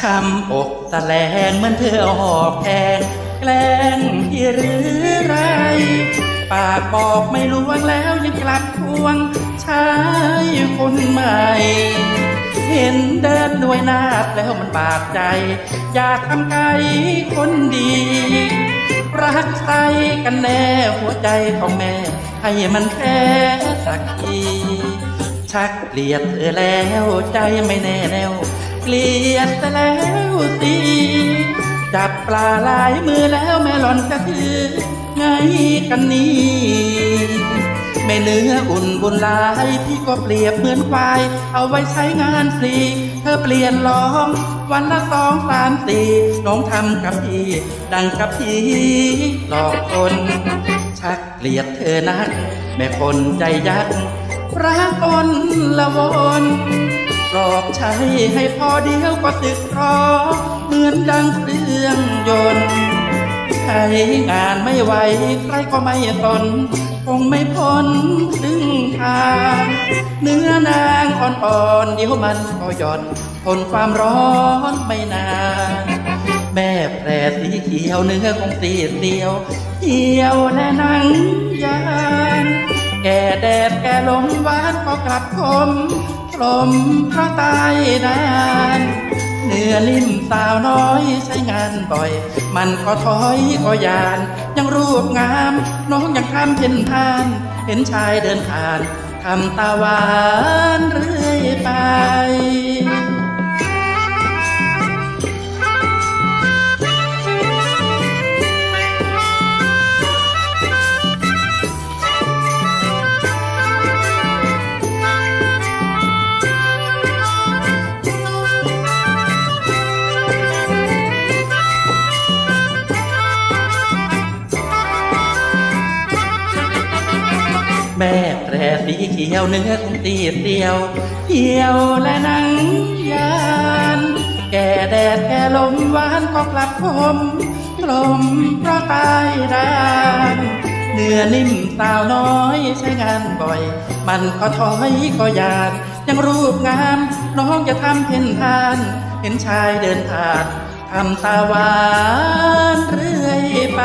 ช้ำอกตะแลงเหมือนเธออาหอกแทงแกล้งพี่หรือไร ปากบอกไม่ลวงแล้วยังกลับทวงชายคนใหม่ เห็นเดินด้วยนาดแล้วมันบาดใจ อยากทำไกลคนดี รักใครกันแน่หัวใจของแม่ ให้มันแค่สักทีชักเกลียดเธอแล้วใจไม่แน่แน่ว เกลียดแต่แล้วสิจับปลาหลายมือแล้วแม่หล่อนจะถือไงกันนี่แม่เนื้ออุ่นบุญลายพี่ก็เปรียบเหมือนควาย เอาไว้ใช้งานฟรี เธอเปลี่ยนล้อม วันละสองสามสี่น้องทำกับพี่ ดังกับพี่หลอกคน ชักเกลียดเธอนัก แม่คนใจยักรักอนละวน หลอกใช้ให้พอเดียวก็ตึกรอ เหมือนดังเครื่องยนต์ใช้งานไม่ไหวใครก็ไม่สนคงไม่พ้นครึ่งทางเนื้อนางอ่อนๆเดี๋ยวมันก็หย่อนทนความร้อนไม่นานแม่แปรสีเขียวเนื้อคงสีเดียวเหี่ยวและหนังยานแก่แดดแก่ลมหวานก็กลับคม ลมพราะตายนานเนื้อลิ่มสาวน้อยใช้งานบ่อย มันก็ถอยก็ยาน ยังรูปงาม น้องยังทำเพ็นทาน เห็นชายเดินผ่านทำตาหวาน สีเขียวเนื้อคงตีเดียวเหี่ยวและหนังยาน แก่แดดแก่ลมหวานก็กลับคมกลมเพราะตายดานเนื้อนิ่มสาวน้อยใช้งานบ่อย มันก็ถอยก็ยาน ยังรูปงาม น้องจะทำเพ็นทาน เห็นชายเดินผ่านทำตาหวานเรื่อยไป